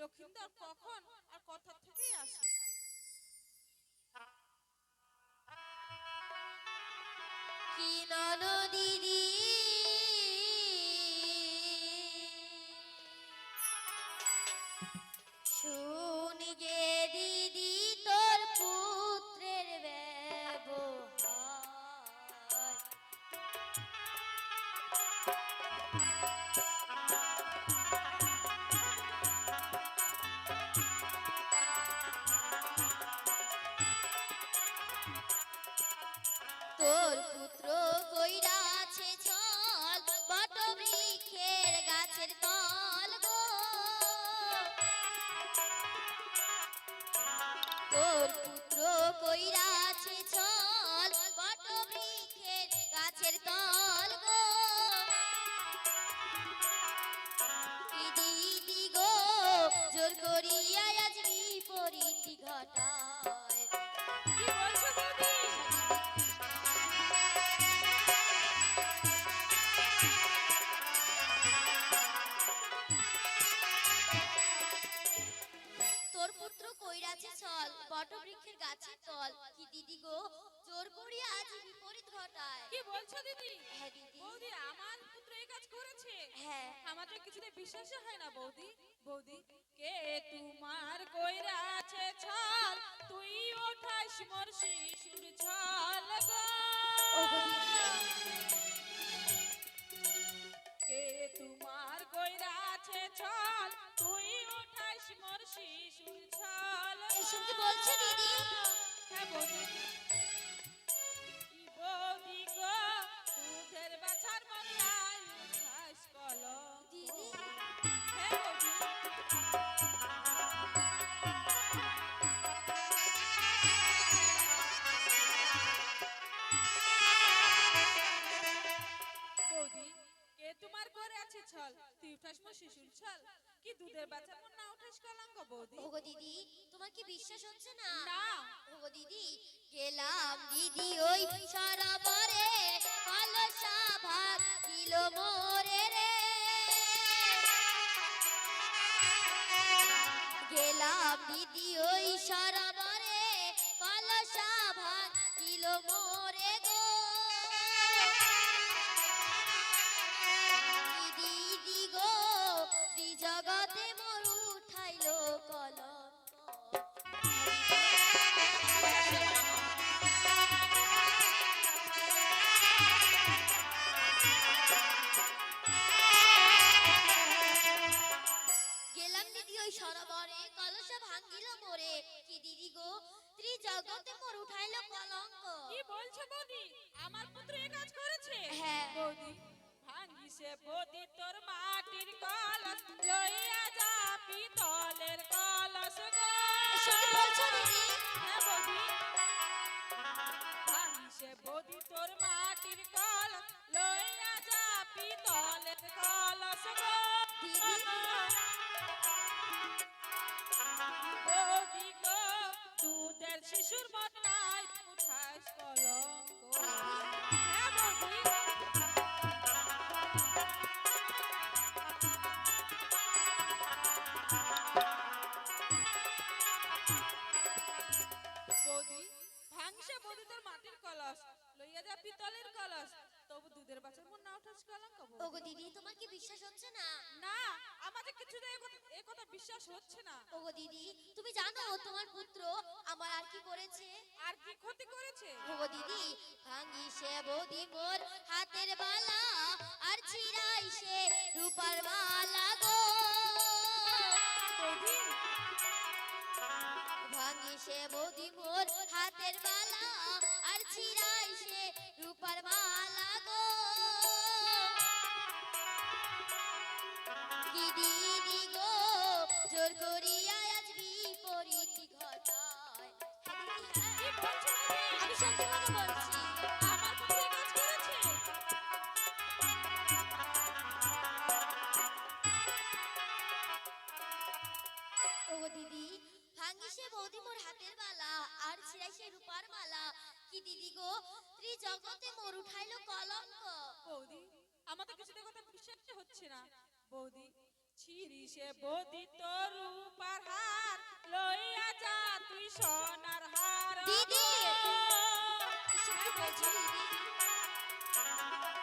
লক্ষিন্দর কখন আর কথা আসে? কি ননদিদি শুনি গে দিদি তোর পুত্রের ব্যবহার। বিপরীতি ঘটায়? কি বলছো দিদি তোর পুত্র কইরাছে ছল বটবৃক্ষের গাছের তল। কি দিদি গো জোর করিয়া আজ বিপরীত ঘটায়। কি বলছো দিদি? হ্যাঁ দিদি। বৌদি আমার পুত্র এই কাজ করেছে? হ্যাঁ। আমাদের কিছুতে বিশ্বাসই হয় না বৌদি। বৌদি কে তোমার কইরা হচ্ছে না? না। ওগো দিদি গেলাম দিদি ওই সরবরে কলসা ভাগ দিল মোরে রে। গেলাম দিদি ওই ত্রিজগতে মোর উঠাইলো কলঙ্ক। কি বলছো বৌদি? আমার পুত্র এই কাজ করেছে? হ্যাঁ। বৌদি ভাঙ্গিছে বৌদি তোর মাটির কলঙ্ক লইয়া ভাঙসে বৌদি মাটির কলস লইয়া যা পিতলের কলস তবু দুধের বাচ্চার মন না উঠাস কলঙ্ক ওগো দিদি তোমার কি বিশ্বাস হচ্ছে না? না আমাদের কিছুতে এ কথা এ কথা বিশ্বাস হচ্ছে না। ওগো দিদি তুমি জানো তোমার পুত্র আমার আর কি করেছে? আর কি ক্ষতি করেছে? ওগো দিদি ভাঙ্গি সে বৌদি মোর হাতের বালা আর ছিড়াই সে রূপার মালা গো। ভাঙ্গি সে বৌদি হাতের বালা দিদি গো ত্রিজগতে মোর উঠাইল কলঙ্ক। বৌদি আমাদের কিছুতে কথা বিশ্বাস হচ্ছে না। বৌদি ছিরিসে বৌদি তোর রূপার হার লইয়া যা তুই সোনার হার দিদি!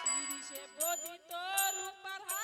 ছিরিসে বৌদি তোর রূপার হার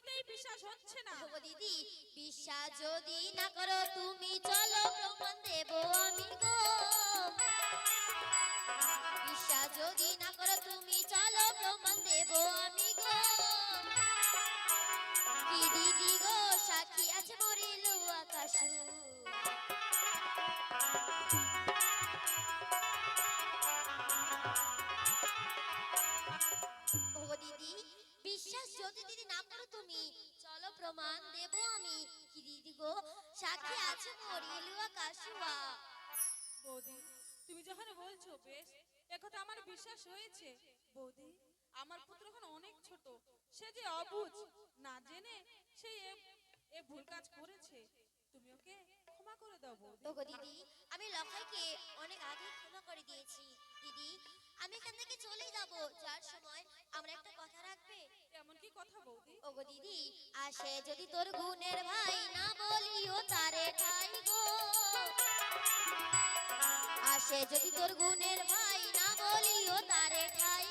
কিছুতেই বিশ্বাস হচ্ছে না। ওগো দিদি, বিশ্বাস যদি না করো, তুমি চলো প্রমাণ দেব আমি গো। বিশ্বাস যদি না করো, তুমি চলো প্রমাণ দেব আমি গো। কি দিদি গো, সাক্ষী আছে মরিল আকাশ প্রমাণ দেব আমি। কি দিদি গো? সাক্ষী আছে মরিলুয়া কাশুয়া। বৌদি তুমি যখন বলছো বেশ একথা আমার বিশ্বাস হয়েছে। বৌদি আমার পুত্র এখন অনেক ছোট সে যে অবুঝ না জেনে সে এ- ভুল কাজ করেছে। তুমি ওকে ক্ষমা করে দাও বৌদি। ওগো দিদি আমি লখাইকে অনেক আগে ক্ষমা করে দিয়েছি। দিদি আমি এখান থেকে চলে যাব। যার সময় আমরা একটা কথা রাখবে? কথা বৌদি? ওগো দিদি, আসে যদি তোর গুণের ভাই না বলিও তারে ঠাই গো। আসে যদি তোর গুণের ভাই না বলিও তারে ঠাই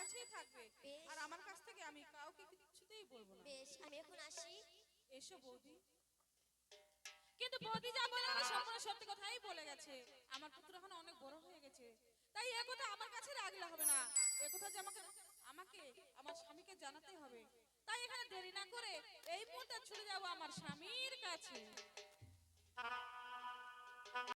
কাছেই থাকবে। আর আমার কাছ থেকে আমি কাউকে কিছুতেই বলব না। বেশ আমি এখন আসি। এসো বৌদি। কিন্তু বৌদি যা বলে আমি সম্পূর্ণ সত্যি কথাই বলে গেছে। আমার পুত্র এখন অনেক বড় হয়ে গেছে। তাই এ কথা আমার কাছে রাখলে হবে না। এ কথা যে আমাকে আমাকে আমার স্বামীকে জানাতে হবে। তাই এখানে দেরি না করে এই মুহূর্তে ছুটে যাব আমার স্বামীর কাছে।